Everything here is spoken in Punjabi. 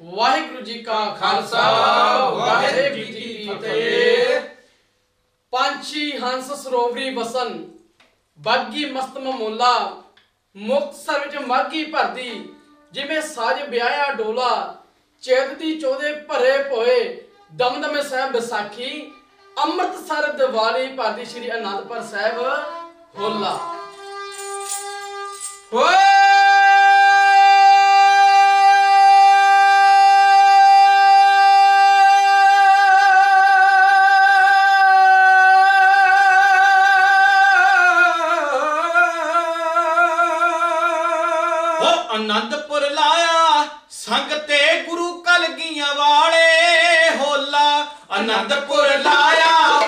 ਵਾਹਿਗੁਰੂ ਜੀ ਕਾ ਖਾਲਸਾ ਵਾਹਿਗੁਰੂ ਜੀ ਕੀ ਫਤਿਹ। ਪੰਛੀ ਹੰਸ ਸਰੋਵਰੀ ਵਸਨ ਬਾਗੀ ਮਸਤ ਮਮੋਲਾ ਮੁਕਤਸਰ ਵਿੱਚ ਮਾਗੀ ਭਰਦੀ ਜਿਵੇਂ ਸਾਜ ਵਿਆਹਿਆ ਡੋਲਾ ਚੇਤ ਦੀ ਚੋਦੇ ਭਰੇ ਪੋਏ ਦਮਦਮੇ ਸਾਹਿਬ ਵਿਸਾਖੀ ਅੰਮ੍ਰਿਤਸਰ ਦੀਵਾਲੀ ਭਾਰਤੀ ਸ੍ਰੀ ਅਨੰਦਪੁਰ ਸਾਹਿਬ ਹੋਲਾ। ਹੋਏ! ਅਨੰਦਪੁਰ ਲਾਇਆ ਸੰਗ ਤੇ ਗੁਰੂ ਕਲਗੀਆਂ ਵਾਲੇ ਹੋਲਾ। ਅਨੰਦਪੁਰ ਲਾਇਆ